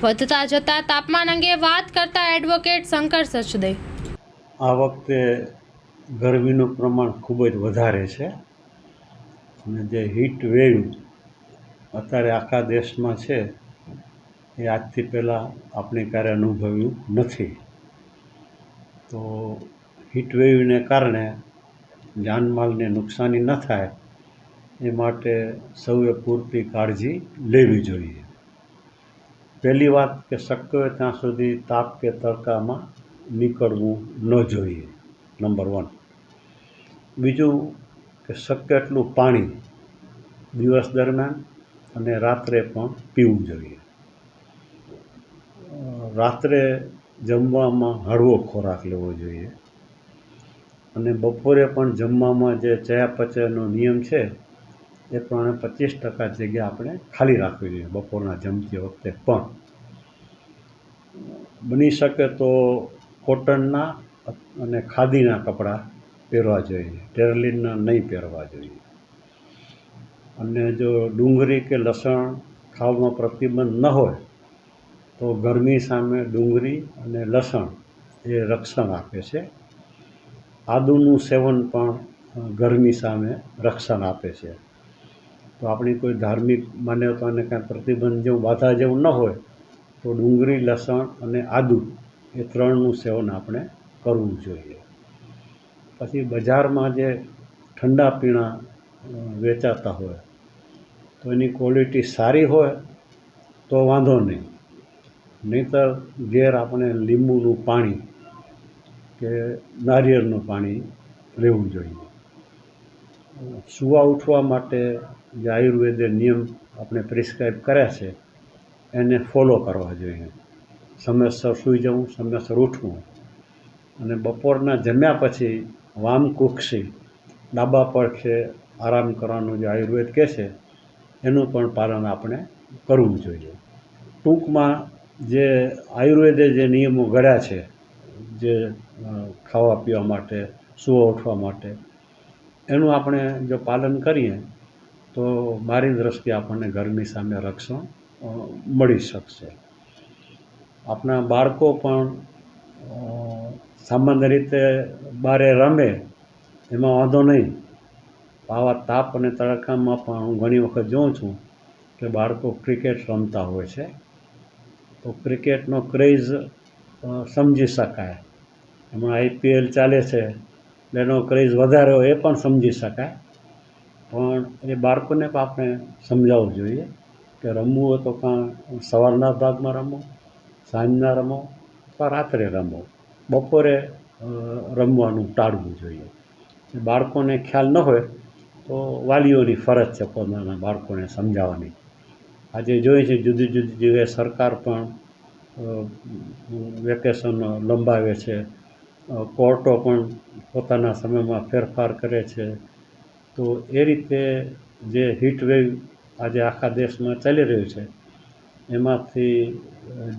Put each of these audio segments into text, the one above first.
વધતા જતા તાપમાન અંગે વાત કરતા એડવોકેટ શંકર સચદે. આ વખતે ગરમીનું પ્રમાણ ખૂબ જ વધારે છે. અને જે હીટ વેવ અત્યારે આખા દેશમાં છે, એ આજથી પહેલાં આપણે ક્યારે અનુભવ્યું નથી. તો હીટ વેવને કારણે જાનમાલને નુકસાની ન થાય, એ માટે સૌએ પૂરતી કાળજી લેવી જોઈએ. પહેલી વાત કે શક્ય હોય ત્યાં સુધી તાપ કે તડકામાં નીકળવું ન જોઈએ, નંબર વન. બીજું કે શક્ય એટલું પાણી દિવસ દરમિયાન અને રાત્રે પણ પીવું જોઈએ. રાત્રે જમવામાં હળવો ખોરાક લેવો જોઈએ. અને બપોરે પણ જમવામાં જે ચયાપચયનો નિયમ છે એ પ્રમાણે પચીસ ટકા જગ્યા આપણે ખાલી રાખવી જોઈએ બપોરના જમતી વખતે. પણ બની શકે તો કોટનના અને ખાદીના કપડાં પહેરવા જોઈએ. ટેરલિનના નહીં પહેરવા જોઈએ. અને જો ડુંગળી કે લસણ ખાવામાં પ્રતિબંધ ન હોય, તો ગરમી સામે ડુંગળી અને લસણ એ રક્ષણ આપે છે. આદુનું સેવન પણ ગરમી સામે રક્ષણ આપે છે. તો આપણી કોઈ ધાર્મિક માન્યતાને કાંઈ પ્રતિબંધ જેવું, બાધા જેવું ન હોય, તો ડુંગળી, લસણ અને આદુ એ ત્રણનું સેવન આપણે કરવું જોઈએ. પછી બજારમાં જે ઠંડા પીણા વેચાતા હોય, તો એની ક્વોલિટી સારી હોય, તો વાંધો નહીં. નહીંતર ઘેર આપણે લીંબુનું પાણી કે નારિયેળનું પાણી લેવું જોઈએ. સૂવા ઉઠવા માટે જે આયુર્વેદે નિયમ આપણે પ્રિસ્ક્રાઇબ કર્યા છે, એને ફોલો કરવા જોઈએ. સમયસર સૂઈ જવું, સમયસર ઉઠવું. અને બપોરના જમ્યા પછી વામ કુક્ષી, ડાબા પડખે આરામ કરવાનું જે આયુર્વેદ કહે છે, એનું પણ પાલન આપણે કરવું જોઈએ. ટૂંકમાં જે આયુર્વેદે જે નિયમો ઘડ્યા છે, જે ખાવા પીવા માટે સૂવા ઉઠવા માટે, એનું આપણે જો પાલન કરીએ તો મારી દૃષ્ટિએ આપણને ગરમી સામે રક્ષણ મળી શકશે. આપણા બાળકો પણ સામાન્ય રીતે બારે રમે, એમાં વાંધો નહીં. આવા તાપ અને તડકામાં પણ હું ઘણી વખત જોઉં છું કે બાળકો ક્રિકેટ રમતા હોય છે. તો ક્રિકેટનો ક્રેઝ સમજી શકાય. એમાં આઈપીએલ ચાલે છે, એનો ક્રેઝ વધારે હોય એ પણ સમજી શકાય. પણ એ બાળકોને પણ આપણે સમજાવવું જોઈએ કે રમવું હોય તો કાં સવારના ભાગમાં રમો, સાંજના રમો અથવા રાત્રે રમો. બપોરે રમવાનું ટાળવું જોઈએ. બાળકોને ખ્યાલ ન હોય તો વાલીઓની ફરજ છે પોતાના બાળકોને સમજાવવાની. આજે જોઈએ છે જુદી જુદી જગ્યાએ સરકાર પણ વેકેશન લંબાવે છે. કોર્ટો પણ પોતાના સમયમાં ફેરફાર કરે છે. તો એ રીતે જે હીટ વેવ આજે આખા દેશમાં ચાલી રહ્યું છે, એમાંથી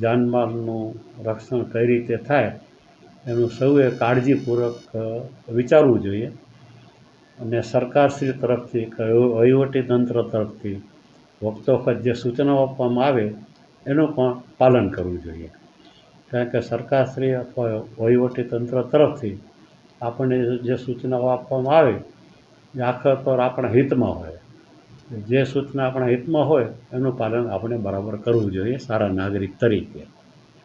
જાનમાલનું રક્ષણ કઈ રીતે થાય, એનું સૌએ કાળજીપૂર્વક વિચારવું જોઈએ. અને સરકારશ્રી તરફથી વહીવટી તંત્ર તરફથી વખતો વખત જે સૂચનાઓ આપવામાં આવે, એનું પણ પાલન કરવું જોઈએ. કારણ કે સરકારશ્રી અથવા વહીવટી તંત્ર તરફથી આપણને જે સૂચનાઓ આપવામાં આવે આખર આપણા હિતમાં હોય. જે સૂચના આપણા હિતમાં હોય, એનું પાલન આપણે બરાબર કરવું જોઈએ સારા નાગરિક તરીકે.